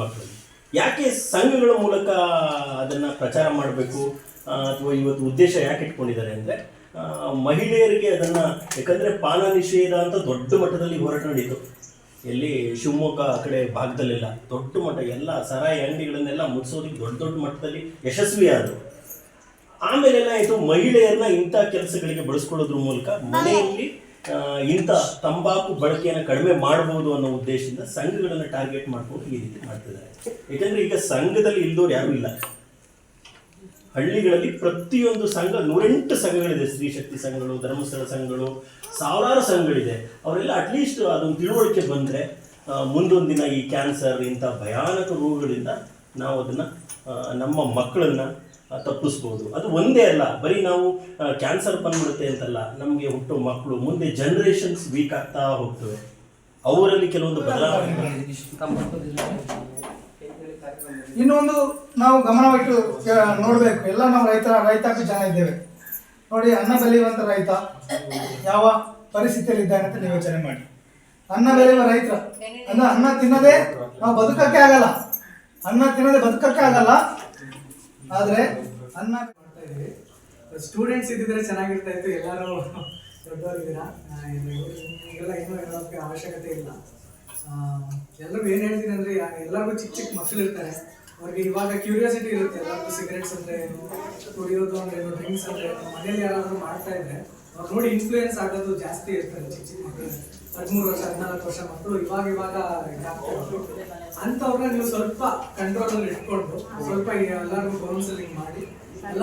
ಮಕ್ಕಳು. ಯಾಕೆ ಸಂಘಗಳ ಮೂಲಕ ಅದನ್ನು ಪ್ರಚಾರ ಮಾಡಬೇಕು? ಅಥವಾ ಇವತ್ತು ಉದ್ದೇಶ ಯಾಕೆ ಇಟ್ಕೊಂಡಿದ್ದಾರೆ ಅಂದರೆ ಮಹಿಳೆಯರಿಗೆ ಅದನ್ನು ಯಾಕಂದರೆ ಪಾನ ನಿಷೇಧ ಅಂತ ದೊಡ್ಡ ಮಟ್ಟದಲ್ಲಿ ಹೋರಾಟ ನಡೀತು. ಎಲ್ಲಿ ಶಿವಮೊಗ್ಗ ಆ ಕಡೆ ಭಾಗದಲ್ಲೆಲ್ಲ ದೊಡ್ಡ ಮಟ್ಟ ಎಲ್ಲ ಸರಾಯಿ ಅಂಗಡಿಗಳನ್ನೆಲ್ಲ ಮುಗಿಸೋದಕ್ಕೆ ದೊಡ್ಡ ದೊಡ್ಡ ಮಟ್ಟದಲ್ಲಿ ಯಶಸ್ವಿ ಆದರು ಆಮೇಲೆ ಏನಾಯಿತು ಮಹಿಳೆಯರನ್ನ ಇಂಥ ಕೆಲಸಗಳಿಗೆ ಬಳಸ್ಕೊಳ್ಳೋದ್ರ ಮೂಲಕ ಮನೆಯಲ್ಲಿ ಇಂಥ ತಂಬಾಕು ಬಳಕೆಯನ್ನು ಕಡಿಮೆ ಮಾಡಬಹುದು ಅನ್ನೋ ಉದ್ದೇಶದಿಂದ ಸಂಘಗಳನ್ನು ಟಾರ್ಗೆಟ್ ಮಾಡ್ಕೊಂಡು ಈ ರೀತಿ ಮಾಡ್ತಿದ್ದಾರೆ. ಯಾಕಂದ್ರೆ ಈಗ ಸಂಘದಲ್ಲಿ ಇಲ್ದವ್ರು ಯಾರು ಇಲ್ಲ. ಹಳ್ಳಿಗಳಲ್ಲಿ ಪ್ರತಿಯೊಂದು ಸಂಘ, ನೂರೆಂಟು ಸಂಘಗಳಿದೆ. ಸ್ತ್ರೀ ಶಕ್ತಿ ಸಂಘಗಳು, ಧರ್ಮಸ್ಥಳ ಸಂಘಗಳು, ಸಾವಿರಾರು ಸಂಘಗಳಿದೆ. ಅವರೆಲ್ಲ ಅಟ್ಲೀಸ್ಟ್ ಅದೊಂದು ತಿಳುವಳಿಕೆ ಬಂದರೆ ಮುಂದೊಂದು ದಿನ ಈ ಕ್ಯಾನ್ಸರ್ ಇಂಥ ಭಯಾನಕ ರೋಗಗಳಿಂದ ನಾವು ಅದನ್ನು ನಮ್ಮ ಮಕ್ಕಳನ್ನು ತಪ್ಪಿಸ್ಬೋದು. ಅದು ಒಂದೇ ಅಲ್ಲ, ಬರೀ ನಾವು ಕ್ಯಾನ್ಸರ್ ಬಂದ್ಬಿಡುತ್ತೆ ಅಂತಲ್ಲ, ನಮಗೆ ಹುಟ್ಟು ಮಕ್ಕಳು, ಮುಂದೆ ಜನ್ರೇಷನ್ಸ್ ವೀಕ್ ಆಗ್ತಾ ಹೋಗ್ತವೆ. ಅವರಲ್ಲಿ ಕೆಲವೊಂದು ಬದಲಾವಣೆ ಇನ್ನೊಂದು ನಾವು ಗಮನವಿಟ್ಟು ನೋಡಬೇಕು. ಎಲ್ಲ ನಾವು ರೈತ ರೈತಾಪಿ ಜನ ಇದ್ದೇವೆ. ನೋಡಿ, ಅನ್ನ ಬೆಳೆಯುವಂತ ರೈತ ಯಾವ ಪರಿಸ್ಥಿತಿಯಲ್ಲಿ ಇದ್ದಾನೆ ಅಂತ ಯೋಚನೆ ಮಾಡಿ. ಅನ್ನ ಬೆಳೆಯುವ ರೈತ ಅನ್ನ ಅನ್ನ ತಿನ್ನದೆ ನಾವು ಬದುಕಕ್ಕೆ ಆಗಲ್ಲ. ಅನ್ನ ತಿನ್ನದೆ ಬದುಕಕ್ಕೆ ಆಗಲ್ಲ. ಆದ್ರೆ ಅನ್ನ ಮಾಡ್ತಾ ಸ್ಟೂಡೆಂಟ್ಸ್ ಇದ್ದಿದ್ರೆ ಚೆನ್ನಾಗಿರ್ತಾ ಇತ್ತು. ಎಲ್ಲರೂ ದೊಡ್ಡವರಿದ್ದೀರಾ? ಆ, ಇನ್ನು- ಹೇಳೋಕ್ಕೆ ಅವಶ್ಯಕತೆ ಇಲ್ಲ. ಎಲ್ಲರೂ ಏನು ಹೇಳ್ತೀನಿ ಅಂದ್ರೆ ಎಲ್ಲರಿಗೂ ಚಿಕ್ಕ ಚಿಕ್ಕ ಮಕ್ಕಳು ಇರ್ತಾರೆ ಅವ್ರಿಗೆ ಇವಾಗ ಕ್ಯೂರಿಯಾಸಿಟಿ ಇರುತ್ತೆ. ಎಲ್ಲರಿಗೂ ಸಿಗರೇಟ್ಸ್ ಅಂದ್ರೆ ಏನು ಕುಡಿಯೋದು ಅಂದ್ರೆ ಏನು ಡ್ರಿಂಕ್ಸ್ ಅಂದ್ರೆ ಮನೇಲಿ ಯಾರಾದ್ರೂ ಮಾಡ್ತಾ ಇದ್ರೆ ನೋಡಿ ಇನ್ಫ್ಲೂಯೆನ್ಸ್ ಆಗೋದು ಜಾಸ್ತಿ ಇರ್ತಾರೆ ಚಿಕ್ಕ ಚಿಕ್ಕ ಮಕ್ಕಳು ಹದಿಮೂರು ವರ್ಷ, ಹದಿನಾಲ್ಕು ವರ್ಷ ಮಕ್ಕಳು ಇವಾಗ ಇವಾಗ ಅಂತವ್ರನ್ನ ನೀವು ಸ್ವಲ್ಪ ಕಂಟ್ರೋಲಲ್ಲಿ ಇಟ್ಕೊಂಡು, ಸ್ವಲ್ಪ ಎಲ್ಲರಿಗೂ ಕೌನ್ಸಿಲಿಂಗ್ ಮಾಡಿ. ಎಲ್ಲ